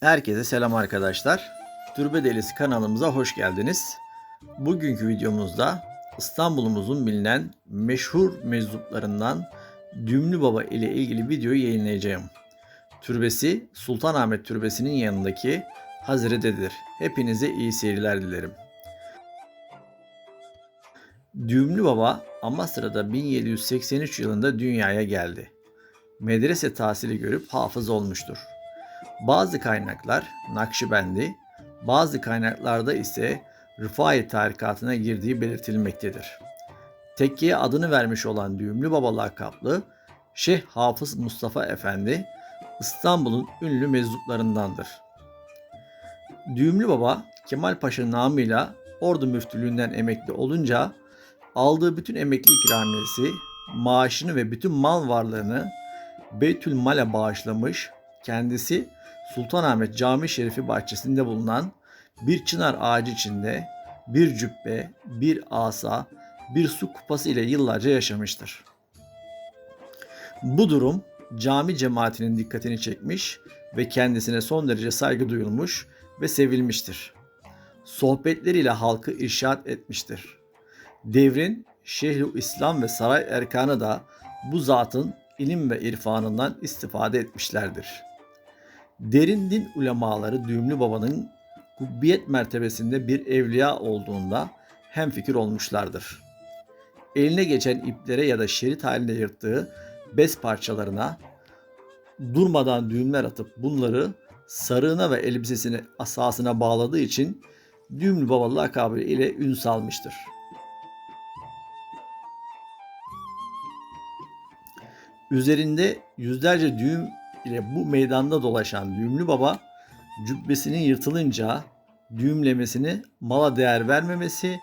Herkese selam arkadaşlar. Türbe Delisi kanalımıza hoş geldiniz. Bugünkü videomuzda İstanbul'umuzun bilinen meşhur meczuplarından Dümlü Baba ile ilgili videoyu yayınlayacağım. Türbesi Sultanahmet Türbesi'nin yanındaki Hazire'dedir. Hepinize iyi seyirler dilerim. Düğümlü Baba Amasra'da 1783 yılında dünyaya geldi. Medrese tahsili görüp hafız olmuştur. Bazı kaynaklar Nakşibendi, bazı kaynaklarda ise Rıfai tarikatına girdiği belirtilmektedir. Tekkeye adını vermiş olan Düğümlü Baba lakaplı Şeyh Hafız Mustafa Efendi İstanbul'un ünlü meczuplarındandır. Düğümlü Baba Kemal Paşa namıyla Ordu müftülüğünden emekli olunca aldığı bütün emekli ikramiyesi, maaşını ve bütün mal varlığını Beytül Mal'e bağışlamış, kendisi Sultanahmet Cami Şerifi bahçesinde bulunan bir çınar ağacı içinde bir cübbe, bir asa, bir su kupası ile yıllarca yaşamıştır. Bu durum cami cemaatinin dikkatini çekmiş ve kendisine son derece saygı duyulmuş ve sevilmiştir. Sohbetleriyle halkı irşat etmiştir. Devrin Şehri İslam ve saray erkanı da bu zatın ilim ve irfanından istifade etmişlerdir. Derin din ulemaları Düğümlü Baba'nın kubbiyet mertebesinde bir evliya olduğunda hemfikir olmuşlardır. Eline geçen iplere ya da şerit halinde yırttığı bez parçalarına durmadan düğümler atıp bunları sarığına ve elbisesini asasına bağladığı için Düğümlü Baba lakabı ile ün salmıştır. Üzerinde yüzlerce düğüm ile bu meydanda dolaşan Düğümlü Baba cübbesinin yırtılınca düğümlemesini mala değer vermemesi,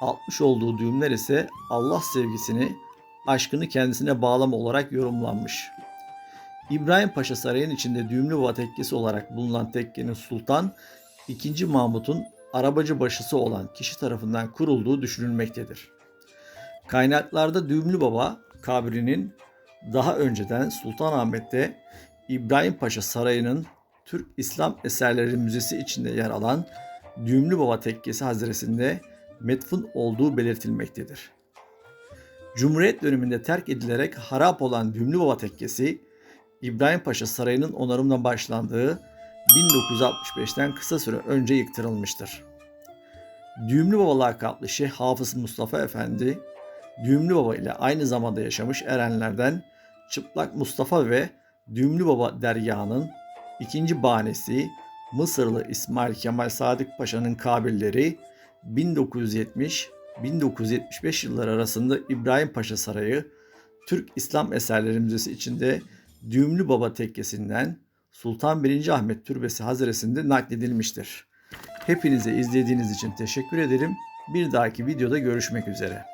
atmış olduğu düğümler ise Allah sevgisini, aşkını kendisine bağlama olarak yorumlanmış. İbrahim Paşa Sarayı'nın içinde Düğümlü Baba tekkesi olarak bulunan tekkenin Sultan II. Mahmut'un arabacı başısı olan kişi tarafından kurulduğu düşünülmektedir. Kaynaklarda Düğümlü Baba kabrinin daha önceden Sultanahmet'te İbrahim Paşa Sarayı'nın Türk İslam Eserleri Müzesi içinde yer alan Düğümlü Baba Tekkesi Haziresi'nde metfun olduğu belirtilmektedir. Cumhuriyet döneminde terk edilerek harap olan Düğümlü Baba Tekkesi, İbrahim Paşa Sarayı'nın onarımına başlandığı 1965'ten kısa süre önce yıktırılmıştır. Düğümlü Baba lakaplı Şeyh Hafız Mustafa Efendi, Düğümlü Baba ile aynı zamanda yaşamış erenlerden Çıplak Mustafa ve Düğümlü Baba dergahının ikinci bahanesi Mısırlı İsmail Kemal Sadık Paşa'nın kabirleri 1970-1975 yılları arasında İbrahim Paşa Sarayı Türk İslam Eserleri Müzesi içinde Düğümlü Baba Tekkesi'nden Sultan 1. Ahmet Türbesi Haziresi'nde nakledilmiştir. Hepinize izlediğiniz için teşekkür ederim. Bir dahaki videoda görüşmek üzere.